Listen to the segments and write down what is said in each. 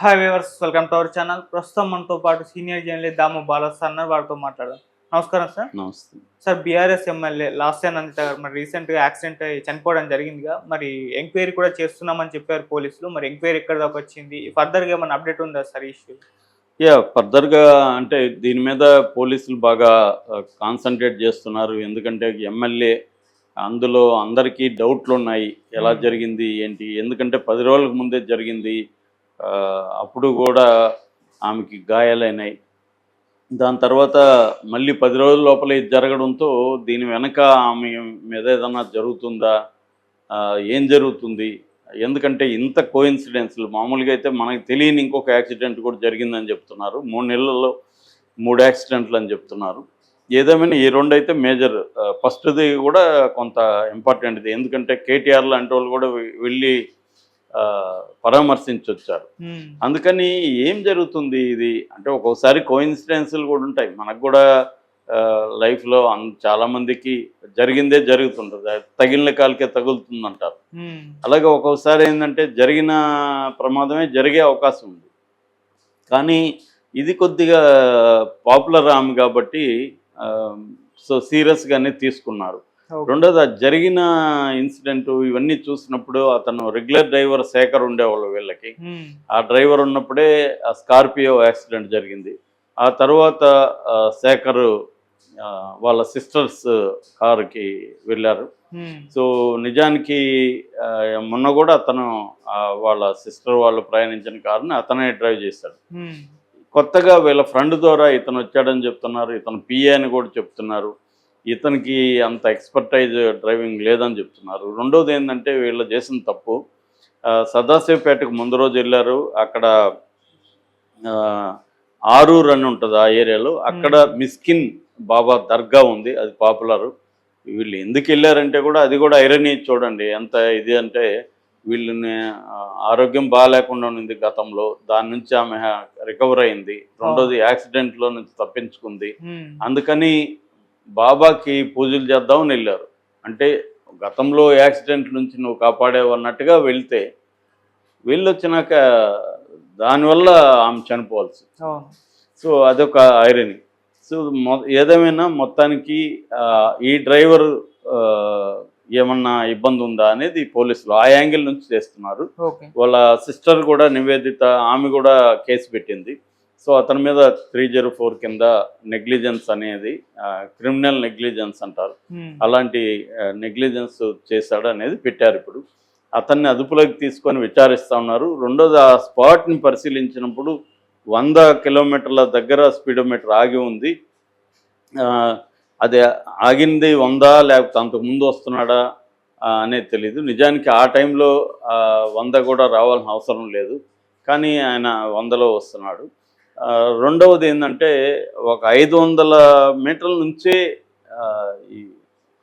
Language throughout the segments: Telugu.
Hi viewers welcome to our channel ప్రస్తుతం మనతో పాటు సీనియర్ జర్నలిస్ట్ దాము బాలస్ అన్నారు వారితో మాట్లాడదాం. నమస్కారం సార్ నమస్తే. Sir BRS MLA last time Nandita garu మరి రీసెంట్గా యాక్సిడెంట్ అయ్యి చనిపోవడం జరిగిందిగా. మరి ఎంక్వైరీ కూడా చేస్తున్నామని చెప్పారు పోలీసులు. మరి ఎంక్వైరీ ఎక్కడ దాకా వచ్చింది? ఫర్దర్గా ఏమైనా అప్డేట్ ఉందా సార్ ఇష్యూ యా ఫర్దర్గా అంటే దీని మీద పోలీసులు బాగా కాన్సన్ట్రేట్ చేస్తున్నారు. ఎందుకంటే ఎమ్మెల్యే అందులో అందరికీ డౌట్లు ఉన్నాయి. ఎలా Hmm. జరిగింది? ఏంటి? ఎందుకంటే పది రోజులకు ముందే జరిగింది. అప్పుడు కూడా ఆమెకి గాయాలైనాయి. దాని తర్వాత మళ్ళీ పది రోజుల లోపల ఇది జరగడంతో దీని వెనక ఆమె మీద ఏదన్నా జరుగుతుందా? ఏం జరుగుతుంది? ఎందుకంటే ఇంత కోఇన్సిడెన్స్లు మామూలుగా అయితే మనకు తెలియని ఇంకొక యాక్సిడెంట్ కూడా జరిగిందని చెప్తున్నారు. మూడు నెలల్లో మూడు యాక్సిడెంట్లు అని చెప్తున్నారు. ఏదేమైనా ఈ రెండు అయితే మేజర్ ఫస్ట్ది కూడా కొంత ఇంపార్టెంట్ది ఎందుకంటే కేటీఆర్ లాంటి వాళ్ళు కూడా వెళ్ళి ఆ, పరామర్శించి వచ్చారు అందుకని ఏం జరుగుతుంది ఇది? అంటే ఒక్కొక్కసారి కోఇన్సిడెన్స్లు కూడా ఉంటాయి. మనకు కూడా లైఫ్లో అన్ చాలామందికి జరిగిందే జరుగుతుంటుంది. తగిలిన కాలికే తగులుతుంది అంటారు అలాగే ఒక్కొక్కసారి ఏంటంటే జరిగిన ప్రమాదమే జరిగే అవకాశం ఉంది. కానీ ఇది కొద్దిగా పాపులర్ ఆమె కాబట్టి సో సీరియస్గానే తీసుకున్నారు. రెండోది జరిగిన ఇన్సిడెంట్ ఇవన్నీ చూసినప్పుడు అతను రెగ్యులర్ డ్రైవర్ శేఖర్ ఉండేవాళ్ళు వీళ్ళకి. ఆ డ్రైవర్ ఉన్నప్పుడే ఆ స్కార్పియో యాక్సిడెంట్ జరిగింది. ఆ తర్వాత శేఖర్ వాళ్ళ సిస్టర్స్ కారుకి వెళ్ళారు. సో నిజానికి మొన్న కూడా అతను వాళ్ళ సిస్టర్ వాళ్ళు ప్రయాణించిన కారుని అతనే డ్రైవ్ చేశాడు. కొత్తగా వీళ్ళ ఫ్రెండ్ ద్వారా ఇతను వచ్చాడని చెప్తున్నారు. ఇతను పిఏ అని కూడా చెప్తున్నారు. ఇతనికి అంత ఎక్స్పర్టైజ్ డ్రైవింగ్ లేదని చెప్తున్నారు. రెండోది ఏంటంటే వీళ్ళు చేసిన తప్పు. సదాశివపేటకు ముందు రోజు వెళ్ళారు. అక్కడ ఆరూర్ అని ఉంటుంది ఆ ఏరియాలో. అక్కడ మిస్కిన్ బాబా దర్గా ఉంది అది పాపులర్ వీళ్ళు ఎందుకు వెళ్ళారంటే కూడా అది కూడా ఐరనీ చూడండి. ఎంత ఇది అంటే వీళ్ళని ఆరోగ్యం బాగాలేకుండా ఉంది గతంలో. దాని నుంచి ఆమె రికవర్ అయింది. రెండోది యాక్సిడెంట్లో నుంచి తప్పించుకుంది. అందుకని బాబాకి పూజలు చేద్దామని వెళ్ళారు. అంటే గతంలో యాక్సిడెంట్ నుంచి నువ్వు కాపాడేవు అన్నట్టుగా వెళ్తే వెళ్ళొచ్చినాక దానివల్ల ఆమె చనిపోవాల్సి సో అదొక ఐరనీ సో మొ ఏదేమైనా మొత్తానికి ఈ డ్రైవర్ ఏమన్నా ఇబ్బంది ఉందా అనేది పోలీసులు ఆ యాంగిల్ నుంచి చేస్తున్నారు. వాళ్ళ సిస్టర్ కూడా నివేదిత ఆమె కూడా కేసు పెట్టింది. సో అతని మీద త్రీ జీరో ఫోర్ కింద నెగ్లిజెన్స్ అనేది క్రిమినల్ నెగ్లిజెన్స్ అంటారు. అలాంటి నెగ్లిజెన్స్ చేశాడు అనేది పెట్టారు ఇప్పుడు. అతన్ని అదుపులోకి తీసుకొని విచారిస్తూ ఉన్నారు. రెండోది ఆ స్పాట్ని పరిశీలించినప్పుడు వంద కిలోమీటర్ల దగ్గర స్పీడోమీటర్ ఆగి ఉంది. అది ఆగింది వందా లేకపోతే అంతకు ముందు వస్తున్నాడా అనేది తెలీదు. నిజానికి ఆ టైంలో వంద కూడా రావాల్సిన అవసరం లేదు. కానీ ఆయన వందలో వస్తున్నాడు. రెండవది ఏంటంటే ఒక ఐదు వందల మీటర్ల నుంచే ఈ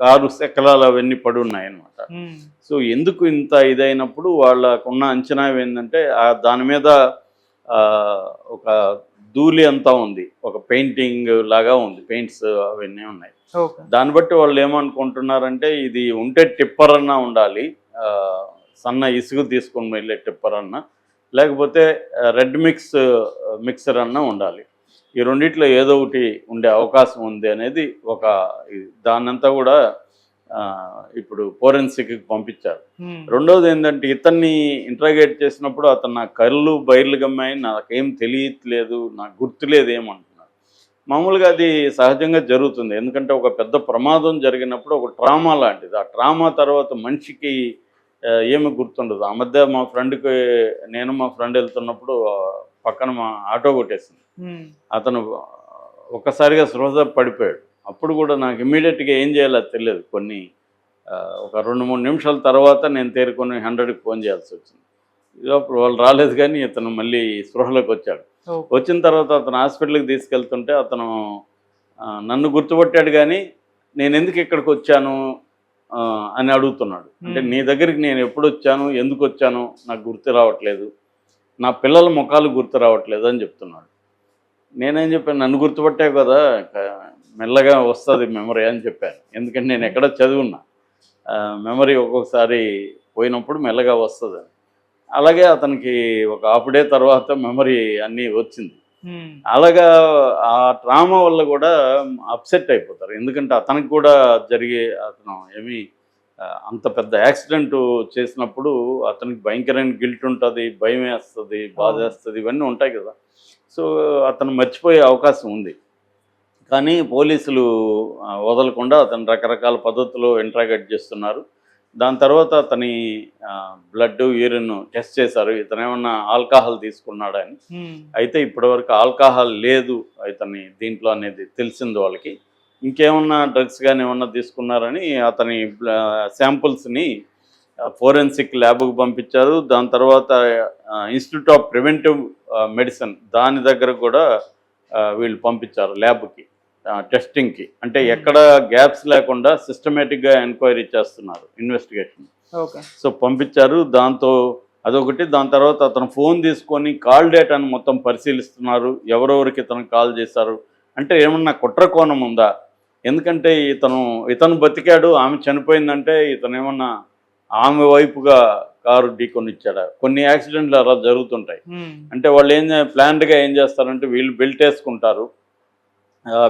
కారు శకలాలు అవన్నీ పడి ఉన్నాయన్నమాట. సో ఎందుకు ఇంత ఇదైనప్పుడు వాళ్ళకున్న అంచనా ఏంటంటే ఆ దాని మీద ఆ, ఒక ధూళి అంతా ఉంది. ఒక పెయింటింగ్ లాగా ఉంది. పెయింట్స్ అవన్నీ ఉన్నాయి. దాన్ని బట్టి వాళ్ళు ఏమనుకుంటున్నారంటే ఇది ఉంటే టిప్పర్ అన్నా ఉండాలి. సన్న ఇసుగు తీసుకొని వెళ్ళే టిప్పర్ అన్నా. లేకపోతే రెడ్ మిక్స్ మిక్సర్ అన్నా ఉండాలి. ఈ రెండిట్లో ఏదో ఒకటి ఉండే అవకాశం ఉంది అనేది ఒక. దాన్నంతా కూడా ఇప్పుడు ఫోరెన్సిక్కి పంపించారు. రెండవది ఏంటంటే ఇతన్ని ఇంట్రాగేట్ చేసినప్పుడు అతను నా కళ్ళు బయర్లు గమ్మాయి నాకేం తెలియట్లేదు నాకు గుర్తులేదు ఏమంటున్నాడు. మామూలుగా అది సహజంగా జరుగుతుంది. ఎందుకంటే ఒక పెద్ద ప్రమాదం జరిగినప్పుడు ఒక ట్రామా లాంటిది. ఆ ట్రామా తర్వాత మనిషికి ఏమి గుర్తుండదు. ఆ మధ్య మా ఫ్రెండ్కి నేను మా ఫ్రెండ్ వెళ్తున్నప్పుడు పక్కన మా ఆటో కొట్టేసింది. అతను ఒక్కసారిగా స్పృహ పడిపోయాడు. అప్పుడు కూడా నాకు ఇమ్మీడియట్గా ఏం చేయాలో తెలియదు. కొన్ని ఒక రెండు మూడు నిమిషాల తర్వాత నేను తేరుకొని హండ్రెడ్కి ఫోన్ చేయాల్సి వచ్చింది. అప్పుడు వాళ్ళు రాలేదు కానీ ఇతను మళ్ళీ స్పృహలోకి వచ్చాడు. వచ్చిన తర్వాత అతను హాస్పిటల్కి తీసుకెళ్తుంటే అతను నన్ను గుర్తుపట్టాడు కానీ నేను ఎందుకు ఇక్కడికి వచ్చాను? అని అడుగుతున్నాడు. అంటే. నీ దగ్గరికి నేను ఎప్పుడు వచ్చాను ఎందుకు వచ్చాను నాకు గుర్తు రావట్లేదు. నా పిల్లల ముఖాలు గుర్తు రావట్లేదు అని చెప్తున్నాడు. నేనేం చెప్పాను? నన్ను గుర్తుపట్టావు కదా? మెల్లగా వస్తుంది మెమరీ అని చెప్పాను. ఎందుకంటే నేను ఎక్కడ చదువున్నా. మెమరీ ఒక్కొక్కసారి పోయినప్పుడు మెల్లగా వస్తుంది. అలాగే అతనికి ఒక హాఫ్ డే తర్వాత మెమరీ అన్నీ వచ్చింది. అలాగా ఆ ట్రామా వల్ల కూడా అప్సెట్ అయిపోతారు. ఎందుకంటే అతనికి కూడా జరిగే అతను ఏమి అంత పెద్ద యాక్సిడెంట్ చేసినప్పుడు అతనికి భయంకరమైన గిల్ట్ ఉంటుంది భయం వేస్తుంది బాధ వేస్తుంది ఇవన్నీ ఉంటాయి కదా. సో అతను మర్చిపోయే అవకాశం ఉంది. కానీ పోలీసులు వదలకుండా అతను రకరకాల పద్ధతుల్లో ఇంట్రాగేట్ చేస్తున్నారు. దాని తర్వాత అతని బ్లడ్ యూరిన్ టెస్ట్ చేశారు. ఇతను ఏమన్నా ఆల్కహాల్ తీసుకున్నాడని అయితే ఇప్పటివరకు ఆల్కహాల్ లేదు అతని దీంట్లో అనేది తెలిసింది వాళ్ళకి. ఇంకేమన్నా డ్రగ్స్ కానీ ఏమన్నా తీసుకున్నారని అతని శాంపుల్స్ని ఫోరెన్సిక్ ల్యాబ్కు పంపించారు. దాని తర్వాత ఇన్స్టిట్యూట్ ఆఫ్ ప్రివెంటివ్ మెడిసిన్ దాని దగ్గర కూడా వీళ్ళు పంపించారు ల్యాబ్కి టెస్టింగ్కి అంటే ఎక్కడ గ్యాప్స్ లేకుండా సిస్టమేటిక్గా ఎంక్వైరీ చేస్తున్నారు ఇన్వెస్టిగేషన్ సో పంపించారు. దాంతో అదొకటి. దాని తర్వాత అతను ఫోన్ తీసుకొని కాల్ డేటాను మొత్తం పరిశీలిస్తున్నారు. ఎవరెవరికి ఇతను కాల్ చేశారు. అంటే ఏమన్నా కుట్ర కోణం ఉందా? ఎందుకంటే ఇతను ఇతను బతికాడు. ఆమె చనిపోయిందంటే ఇతను ఏమన్నా ఆమె వైపుగా కారు ఢీకొని ఇచ్చాడా కొన్ని యాక్సిడెంట్లు అలా జరుగుతుంటాయి. ఉమ్, అంటే వాళ్ళు ఏం ప్లాన్డ్గా ఏం చేస్తారంటే వీళ్ళు బెల్ట్ వేసుకుంటారు.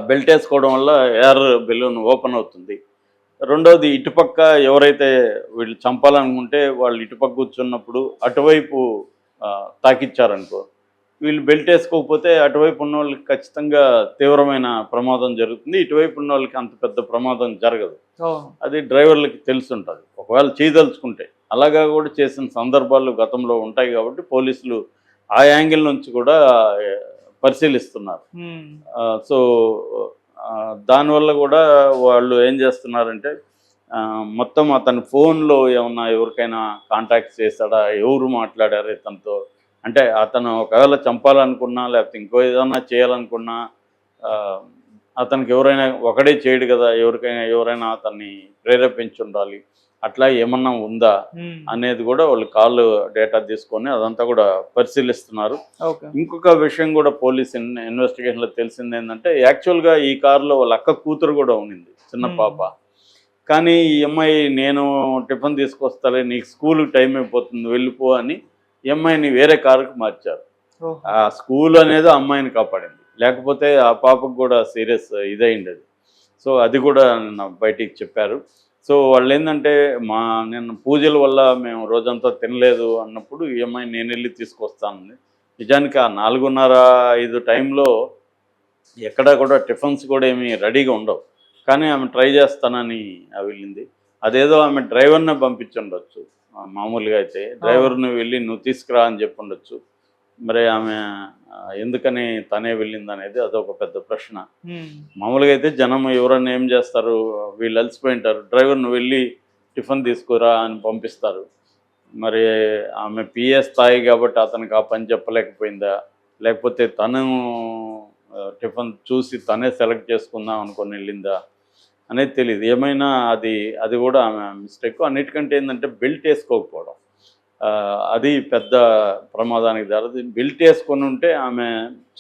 బెల్ట్ వేసుకోవడం వల్ల ఎయిర్ బెలూన్ ఓపెన్ అవుతుంది. రెండోది ఇటుపక్క ఎవరైతే వీళ్ళు చంపాలనుకుంటే వాళ్ళు ఇటుపక్క కూర్చున్నప్పుడు అటువైపు తాకిచ్చారనుకో వీళ్ళు బెల్ట్ వేసుకోకపోతే అటువైపు ఉన్న వాళ్ళకి ఖచ్చితంగా తీవ్రమైన ప్రమాదం జరుగుతుంది. ఇటువైపు ఉన్న వాళ్ళకి అంత పెద్ద ప్రమాదం జరగదు. అది డ్రైవర్లకి తెలుసుంటుంది. ఒకవేళ చేయదలుచుకుంటే. అలాగా కూడా చేసిన సందర్భాలు గతంలో ఉంటాయి కాబట్టి పోలీసులు ఆ యాంగిల్ నుంచి కూడా పరిశీలిస్తున్నారు. సో దానివల్ల కూడా వాళ్ళు ఏం చేస్తున్నారంటే మొత్తం అతని ఫోన్లో ఏమన్నా ఎవరికైనా కాంటాక్ట్ చేశాడా? ఎవరు మాట్లాడారు ఇతనితో? అంటే అతను ఒకవేళ చంపాలనుకున్నా లేకపోతే ఇంకో ఏదైనా చేయాలనుకున్నా అతనికి ఎవరైనా ఒకడే చేయడు కదా? ఎవరికైనా ఎవరైనా అతన్ని ప్రేరేపించి ఉండాలి అట్లా ఏమన్నా ఉందా అనేది కూడా వాళ్ళు కాల్ డేటా తీసుకొని అదంతా కూడా పరిశీలిస్తున్నారు. ఇంకొక విషయం కూడా పోలీస్ ఇన్ ఇన్వెస్టిగేషన్లో తెలిసింది ఏంటంటే యాక్చువల్గా ఈ కారులో వాళ్ళ అక్క కూతురు కూడా ఉన్నింది చిన్న. పాప. కానీ ఈ అమ్మాయి నేను టిఫిన్ తీసుకొస్తాలే నీకు స్కూల్ టైం అయిపోతుంది వెళ్ళిపో అని ఈ అమ్మాయిని వేరే కారుకు మార్చారు. ఆ స్కూల్ అనేది అమ్మాయిని కాపాడింది. లేకపోతే ఆ పాపకు కూడా సీరియస్ ఇదైండేది సో అది కూడా బయటికి చెప్పారు. సో వాళ్ళు ఏంటంటే మా నిన్న పూజల వల్ల మేము రోజంతా తినలేదు అన్నప్పుడు ఈ అమ్మాయి నేను వెళ్ళి తీసుకొస్తాను నిజానికి ఆ నాలుగున్నర ఐదు టైంలో ఎక్కడా కూడా టిఫిన్స్ కూడా ఏమీ రెడీగా ఉండవు. కానీ ఆమె ట్రై చేస్తానని వెళ్ళింది. అదేదో ఆమె డ్రైవర్ని పంపించుండొచ్చు మామూలుగా అయితే డ్రైవర్ని వెళ్ళి నువ్వు తీసుకురా అని చెప్పి ఉండొచ్చు. మరి ఆమె ఎందుకని తనే వెళ్ళింది అనేది అదొక పెద్ద ప్రశ్న. మామూలుగా అయితే జనం ఎవరన్నా ఏం చేస్తారు? వీళ్ళు అలసిపోయి ఉంటారు డ్రైవర్ను వెళ్ళి టిఫిన్ తీసుకురా అని పంపిస్తారు. మరి ఆమె పిఏ స్థాయి కాబట్టి అతనికి ఆ పని చెప్పలేకపోయిందా? లేకపోతే తను టిఫిన్ చూసి తనే సెలెక్ట్ చేసుకుందాం అనుకొని వెళ్ళిందా? అనేది తెలియదు ఏమైనా అది అది కూడా ఆమె మిస్టేక్. అన్నిటికంటే ఏంటంటే బెల్ట్ వేసుకోకపోవడం. అది పెద్ద ప్రమాదానికి దారి బెల్ట్ వేసుకొని ఉంటే ఆమె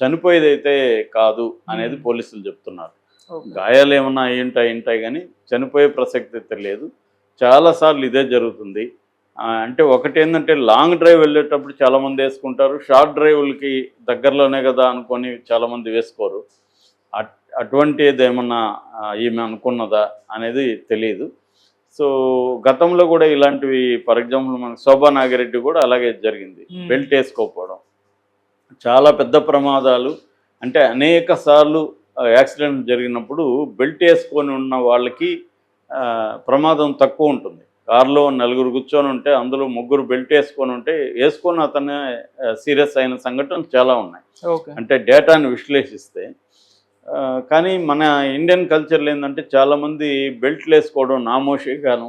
చనిపోయేదైతే కాదు అనేది. పోలీసులు చెప్తున్నారు. గాయాలు ఏమన్నా అయి ఉంటాయి ఉంటాయి కానీ చనిపోయే ప్రసక్తి అయితే లేదు. చాలాసార్లు ఇదే జరుగుతుంది. అంటే ఒకటి ఏంటంటే లాంగ్ డ్రైవ్ వెళ్ళేటప్పుడు చాలామంది వేసుకుంటారు. షార్ట్ డ్రైవ్లకి దగ్గరలోనే కదా అనుకొని చాలామంది వేసుకోరు. అట్ అటువంటిది ఏమన్నా ఈమె అనుకున్నదా అనేది తెలియదు సో గతంలో కూడా ఇలాంటివి ఫర్ ఎగ్జాంపుల్ మన శోభా నాగిరెడ్డి కూడా అలాగే జరిగింది. బెల్ట్ వేసుకోకపోవడం. చాలా పెద్ద ప్రమాదాలు. అంటే అనేక సార్లు యాక్సిడెంట్ జరిగినప్పుడు బెల్ట్ వేసుకొని ఉన్న వాళ్ళకి ప్రమాదం తక్కువ ఉంటుంది. కారులో నలుగురు కూర్చొని ఉంటే అందులో ముగ్గురు బెల్ట్ వేసుకొని ఉంటే వేసుకొని అతనే సీరియస్ అయిన సంఘటనలు చాలా ఉన్నాయి. అంటే డేటాను విశ్లేషిస్తే కానీ మన ఇండియన్ కల్చర్లో ఏంటంటే చాలామంది బెల్ట్లు వేసుకోవడం నామోషిగాను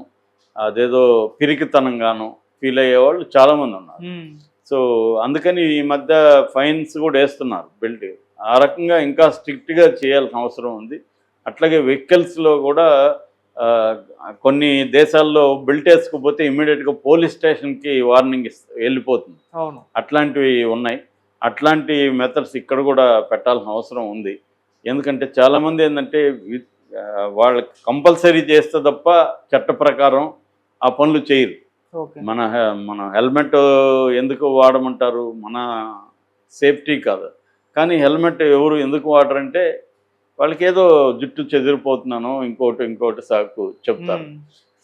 అదేదో పిరికితనంగాను ఫీల్ అయ్యేవాళ్ళు చాలామంది ఉన్నారు. సో అందుకని ఈ మధ్య ఫైన్స్ కూడా వేస్తున్నారు బెల్ట్. ఆ రకంగా ఇంకా స్ట్రిక్ట్గా చేయాల్సిన అవసరం ఉంది. అట్లాగే వెహికల్స్లో కూడా కొన్ని దేశాల్లో బెల్ట్ వేసుకోకపోతే ఇమ్మీడియట్గా పోలీస్ స్టేషన్కి వార్నింగ్ ఇస్త వెళ్ళిపోతుంది. అట్లాంటివి ఉన్నాయి. అట్లాంటి మెథడ్స్ ఇక్కడ కూడా పెట్టాల్సిన అవసరం ఉంది. ఎందుకంటే చాలామంది ఏంటంటే వి- ఆ, వాళ్ళకి కంపల్సరీ చేస్తే తప్ప చట్ట ప్రకారం ఆ పనులు చేయరు. మన మన హెల్మెట్ ఎందుకు వాడమంటారు? మన సేఫ్టీ కాదు. కానీ హెల్మెట్ ఎవరు ఎందుకు వాడరంటే వాళ్ళకి ఏదో జుట్టు చెదిరిపోతున్నాను ఇంకోటి ఇంకోటి సాకు చెప్తారు.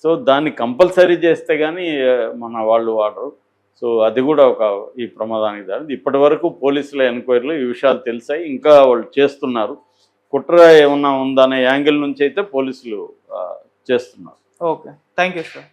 సో దాన్ని కంపల్సరీ చేస్తే కానీ మన వాళ్ళు వాడరు. సో అది కూడా ఒక ఈ ప్రమాదానికి దారి ఇప్పటి వరకు పోలీసుల ఎంక్వైరీలో ఈ విషయాలు తెలిసాయి. ఇంకా వాళ్ళు చేస్తున్నారు. కుట్ర ఏమన్నా ఉందనే యాంగిల్ నుంచి అయితే పోలీసులు చేస్తున్నారు. ఓకే. Thank you sir.